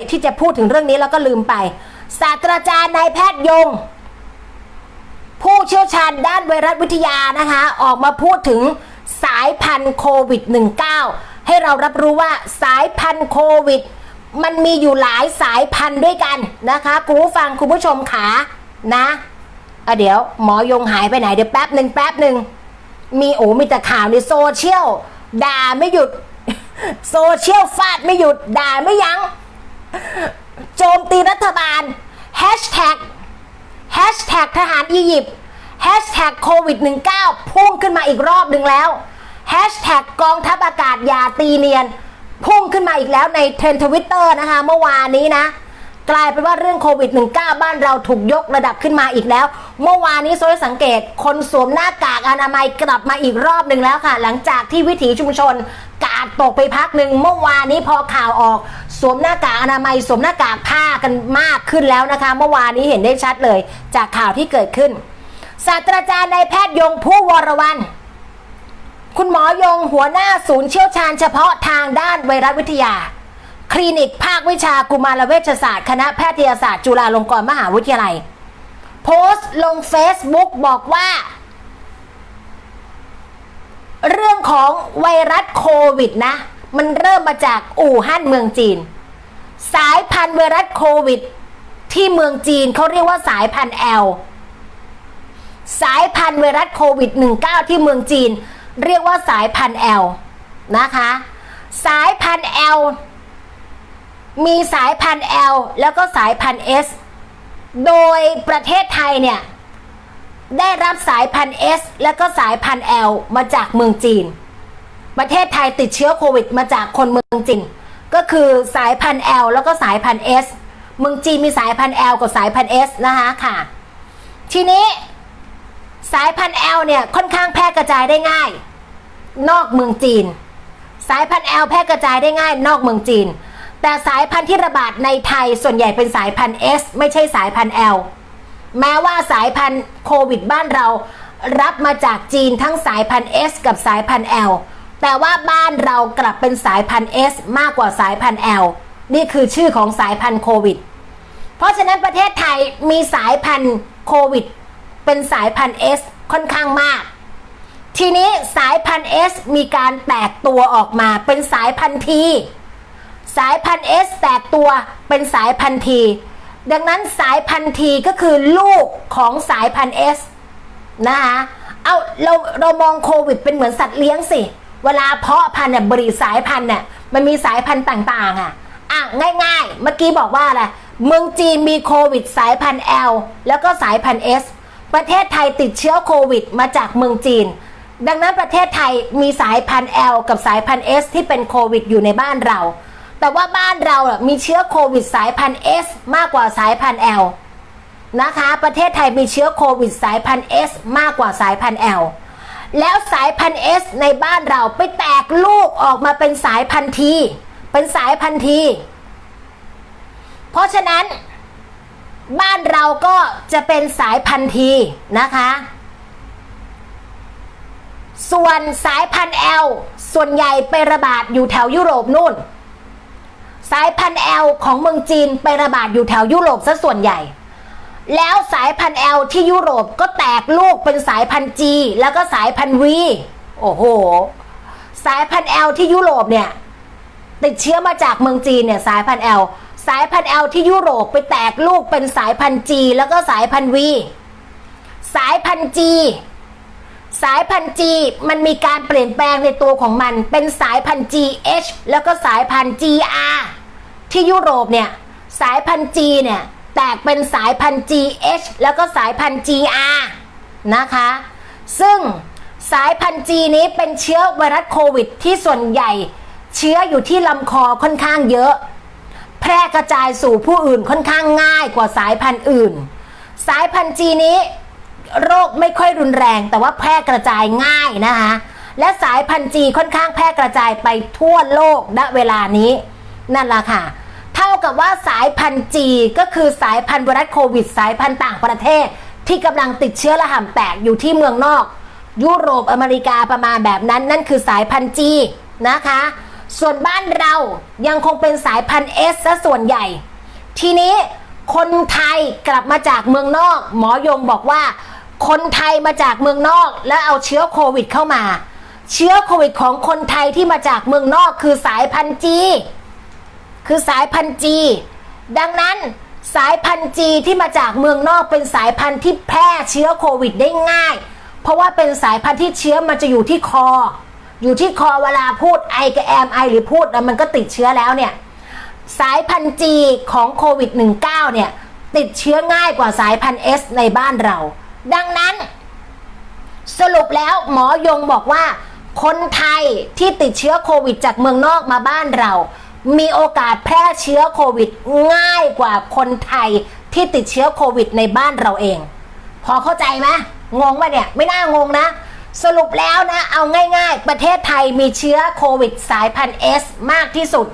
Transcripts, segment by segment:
ที่จะพูดถึงเรื่องนี้แล้วก็ลืมไป ศาสตราจารย์นายแพทย์ยง ผู้เชี่ยวชาญด้านไวรัสวิทยานะคะ ออกมาพูดถึงสายพันธุ์โควิด -19 ให้เรารับรู้ว่าสายพันธุ์โควิด มันมีอยู่หลายสายพันธุ์ด้วยกันนะคะคุณผู้ฟังคุณผู้ชมขานะะเดี๋ยวหมอยงหายไปไหนเดี๋ยวแป๊บหนึ่งแป๊บหนึ่งมีโอ้มีแต่ข่าวในโซเชียลด่าไม่หยุดโซเชียลฟาดไม่หยุดด่าไม่ยัง้ง โจมตีรัฐบาลแฮชแท็กแฮชแท็กทหารอียิปต์แฮชแท็กโควิด -19 พุ่งขึ้นมาอีกรอบหนึ่งแล้วแฮชแท็กกองทัพอากาศยาตีเนียน พุ่งขึ้นมาอีกแล้วในเทรนทวิตเตอร์นะคะ เมื่อวานนี้นะ กลายเป็นว่าเรื่องโควิด -19 บ้านเราถูกยกระดับขึ้นมาอีกแล้ว เมื่อวานนี้โซยสังเกต คนสวมหน้ากากอนามัยกลับมาอีกรอบหนึ่งแล้วค่ะ หลังจากที่วิถีชุมชนาดตกไปพักหนึ่งเมื่อวานนี้พอข่าวออกสวมหน้ากากอนามัยสวมหน้ากากผ้ากันมากขึ้นแล้วนะคะ เมื่อวานนี้เห็นได้ชัดเลย จากข่าวที่เกิดขึ้น ศาสตราจารย์นายแพทย์ยงผู้วรวันคุณหมอยงหัวหน้าศูนย์เชี่ยวชาญเฉพาะทางด้านไวรัสวิทยา คลินิกภาควิชากุมารเวชศาสตร์ คณะแพทยศาสตร์ จุฬาลงกรณ์มหาวิทยาลัย โพสต์ลง Facebook บอกว่า เรื่องของไวรัสโควิดนะ มันเริ่มมาจากอู่ฮั่นเมืองจีน สายพันธุ์ไวรัสโควิด ที่เมืองจีนเขาเรียกว่าสายพันธุ์แอลสายพันธุ์ไวรัสโควิด 19 ที่เมืองจีน เรียกว่าสายพันธุ์แอลนะคะ สายพันธุ์แอลมีสายพันธุ์ L แล้วก็สายพันธุ์ S โดยประเทศไทยเนี่ย ได้รับสายพันธุ์ S แล้วก็สายพันธุ์ L มาจากเมืองจีน ประเทศไทยติดเชื้อโควิดมาจากคนเมืองจีน ก็คือสายพันธุ์ L แล้วก็สายพันธุ์ S เมืองจีนมีสายพันธุ์ L กับสายพันธุ์ S นะคะค่ะ ทีนี้สายพันธุ์ L เนี่ยค่อนข้างแพร่กระจายได้ง่าย นอกเมืองจีน สายพันธุ์ L แพร่กระจายได้ง่าย นอกเมืองจีน แต่สายพันธุ์ที่ระบาดในไทยส่วนใหญ่เป็นสายพันธุ์ S ไม่ใช่สายพันธุ์ L แม้ว่าสายพันธุ์โควิดบ้านเรา รับมาจากจีนทั้งสายพันธุ์ S กับสายพันธุ์ L แต่ว่าบ้านเรากลับเป็นสายพันธุ์ S มากกว่าสายพันธุ์ L นี่คือชื่อของสายพันธุ์โควิด เพราะฉะนั้นประเทศไทยมีสายพันธุ์โควิด เป็นสายพันธุ์ S ค่อนข้างมาก ทีนี้สายพันธุ์ S มีการแตกตัวออกมาเป็นสายพันธุ์ T สายพันธุ์ S แตกตัวเป็นสายพันธุ์ T ดังนั้นสายพันธุ์ T ก็คือลูกของสายพันธุ์ S นะคะเอาเราเรามองโควิดเป็นเหมือนสัตว์เลี้ยงสิ เวลาเพาะพันธุ์เนี่ยบริสายพันธุ์เนี่ยมันมีสายพันธุ์ต่างๆ อะอะง่ายๆ เมื่อกี้บอกว่าอะไรเมืองจีนมีโควิดสายพันธุ์ L แล้วก็สายพันธุ์ S ประเทศไทยติดเชื้อโควิดมาจากเมืองจีน ดังนั้นประเทศไทยมีสายพันธุ์ L กับสายพันธุ์ S ที่เป็นโควิดอยู่ในบ้านเรา แต่ว่าบ้านเราอะมีเชื้อโควิดสายพันธุ์ S มากกว่าสายพันธุ์ L นะคะ ประเทศไทยมีเชื้อโควิดสายพันธุ์ S มากกว่าสายพันธุ์ L แล้วสายพันธุ์ S ในบ้านเราไปแตกลูกออกมาเป็นสายพันธุ์ T เป็นสายพันธุ์ T เพราะฉะนั้น บ้านเราก็จะเป็นสายพันธุ์ T นะคะ ส่วนสายพันธุ์ L ส่วนใหญ่ไประบาดอยู่แถวยุโรปนู่น สายพันธุ์ L ของเมืองจีนไประบาดอยู่แถวยุโรปซะส่วนใหญ่ แล้วสายพันธุ์ L ที่ยุโรปก็แตกลูกเป็นสายพันธุ์ G แล้วก็สายพันธุ์ V โอ้โห สายพันธุ์ L ที่ยุโรปเนี่ยติดเชื้อมาจากเมืองจีนเนี่ยสายพันธุ์ L สายพันธุ์ L ที่ยุโรปไปแตกลูกเป็นสายพันธุ์ G แล้วก็สายพันธุ์ V สายพันธุ์ G สายพันธุ์ G มันมีการเปลี่ยนแปลงในตัวของมันเป็นสายพันธุ์ GH แล้วก็สายพันธุ์ GR ที่ยุโรปเนี่ยสายพันธุ์ G เนี่ยแตกเป็นสายพันธุ์ GH แล้วก็สายพันธุ์ GR นะคะ ซึ่งสายพันธุ์ G นี้เป็นเชื้อไวรัสโควิด ที่ส่วนใหญ่ เชื้ออยู่ที่ลำคอค่อนข้างเยอะ แพร่กระจายสู่ผู้อื่นค่อนข้างง่ายกว่าสายพันธุ์อื่น สายพันธุ์ G นี้โรคไม่ค่อยรุนแรง แต่ว่าแพร่กระจายง่ายนะคะและสายพันธุ์จีค่อนข้างแพร่กระจายไปทั่วโลกณเวลานี้ นั่นแหละค่ะ เท่ากับว่าสายพันธุ์จีก็คือสายพันธุ์ไวรัสโควิด สายพันธุ์ต่างประเทศ ที่กำลังติดเชื้อระห่ำแตกอยู่ที่เมืองนอก ยุโรปอเมริกาประมาณแบบนั้น นั่นคือสายพันธุ์จีนะคะ ส่วนบ้านเรายังคงเป็นสายพันธุ์เอสซะส่วนใหญ่ ทีนี้คนไทยกลับมาจากเมืองนอก หมอยงบอกว่า คนไทยมาจากเมืองนอก แล้วเอาเชื้อโควิดเข้ามา เชื้อโควิดของคนไทยที่มาจากเมืองนอกคือสายพันธุ์จี คือสายพันธุ์จีดังนั้นสายพันธุ์จีที่มาจากเมืองนอกเป็นสายพันธุ์ที่แพร่เชื้อโควิดได้ง่าย เพราะว่าเป็นสายพันธุ์ที่เชื้อมันจะอยู่ที่คอ อยู่ที่คอเวลาพูดไอกระแอมไอหรือพูดแล้วมันก็ติดเชื้อแล้วเนี่ยสายพันธุ์จีของโควิด -19 เนี่ยติดเชื้อง่ายกว่าสายพันธุ์ S ในบ้านเรา ดังนั้น สรุปแล้วหมอยงบอกว่า คนไทยที่ติดเชื้อโควิดจากเมืองนอกมาบ้านเรา มีโอกาสแพร่เชื้อโควิดง่ายกว่าคนไทยที่ติดเชื้อโควิดในบ้านเราเอง พอเข้าใจไหมงงปะเนี่ย ไม่น่างงนะ สรุปแล้วนะ เอาง่าย ๆ ประเทศไทยมีเชื้อโควิดสายพันธุ์ S มากที่สุด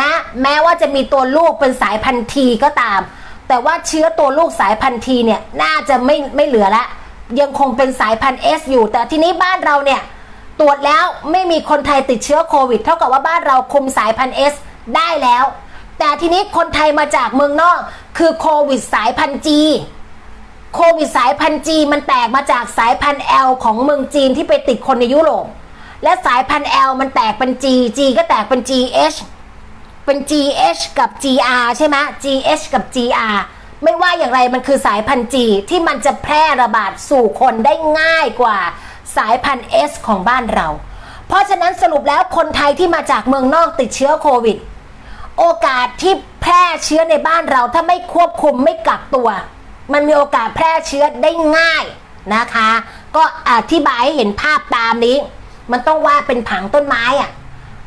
นะ แม้ว่าจะมีตัวลูกเป็นสายพันธุ์ทีก็ตาม แต่ว่าเชื้อตัวลูกสายพันธุ์ทีเนี่ย น่าจะไม่ไม่เหลือละ ยังคงเป็นสายพันธุ์ S อยู่ แต่ทีนี้บ้านเราเนี่ย ตรวจแล้วไม่มีคนไทยติดเชื้อโควิด เท่ากับว่าบ้านเราคุมสายพันธุ์ S ได้แล้ว แต่ทีนี้คนไทยมาจากเมืองนอกคือโควิดสายพันธุ์จีโควิดสายพันธุ์จีมันแตกมาจากสายพันธุ์ L ของเมืองจีนที่ไปติดคนในยุโรปและสายพันธุ์ L มันแตกเป็น G G ก็แตกเป็น GH เป็น GH กับ GR ใช่ไหม GH กับ GR ไม่ว่าอย่างไรมันคือสายพันธุ์ G ที่มันจะแพร่ระบาดสู่คนได้ง่ายกว่า สายพันธุ์ S ของบ้านเรา เพราะฉะนั้นสรุปแล้วคนไทยที่มาจากเมืองนอกติดเชื้อโควิด โอกาสที่แพร่เชื้อในบ้านเราถ้าไม่ควบคุมไม่กักตัว มันมีโอกาสแพร่เชื้อได้ง่ายนะคะ ก็อธิบายให้เห็นภาพตามนี้ มันต้องว่าเป็นผังต้นไม้อะ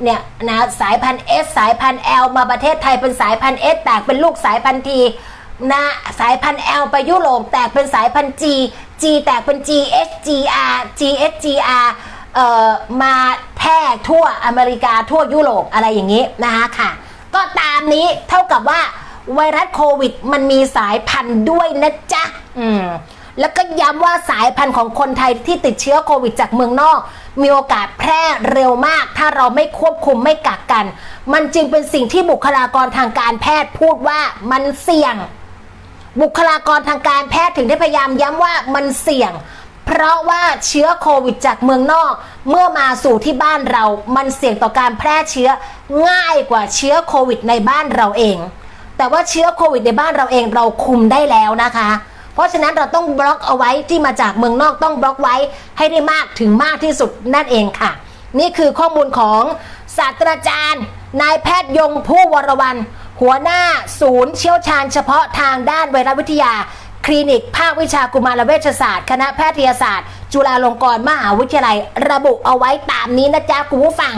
เนี่ยนะสายพันธุ์ S สายพันธุ์ L มาประเทศไทยเป็นสายพันธุ์ S แตกเป็นลูกสายพันธุ์ T นะสายพันธุ์ L ไปยุโรปแตกเป็นสายพันธุ์ G G แตกเป็น GH GR GH GR เอ่อมาแพร่ทั่วอเมริกาทั่วยุโรปอะไรอย่างนี้นะคะค่ะ ก็ตามนี้เท่ากับว่าไวรัสโควิดมันมีสายพันธุ์ด้วยนะจ๊ะ อืม แล้วก็ย้ำว่าสายพันธุ์ของคนไทยที่ติดเชื้อโควิดจากเมืองนอก มีโอกาสแพร่เร็วมาก ถ้าเราไม่ควบคุมไม่กักกัน มันจึงเป็นสิ่งที่บุคลากรทางการแพทย์พูดว่ามันเสี่ยง บุคลากรทางการแพทย์ถึงได้พยายามย้ำว่ามันเสี่ยง เพราะว่าเชื้อโควิดจากเมืองนอก เมื่อมาสู่ที่บ้านเรา มันเสี่ยงต่อการแพร่เชื้อง่ายกว่าเชื้อโควิดในบ้านเราเอง แต่ว่าเชื้อโควิดในบ้านเราเองเราคุมได้แล้วนะคะ เพราะฉะนั้นเราต้องบล็อกเอาไว้ที่มาจากเมืองนอกต้องบล็อกไว้ให้ได้มากถึงมากที่สุดนั่นเองค่ะ นี่คือข้อมูลของศาสตราจารย์ นายแพทย์ยงผู้วรวัน หัวหน้าศูนย์เชี่ยวชาญเฉพาะทางด้านไวรัสวิทยา คลินิก ภาควิชากุมารเวชศาสตร์ คณะแพทยศาสตร์ จุฬาลงกรณ์มหาวิทยาลัย ระบุเอาไว้ตามนี้นะจ๊ะคุณผู้ฟัง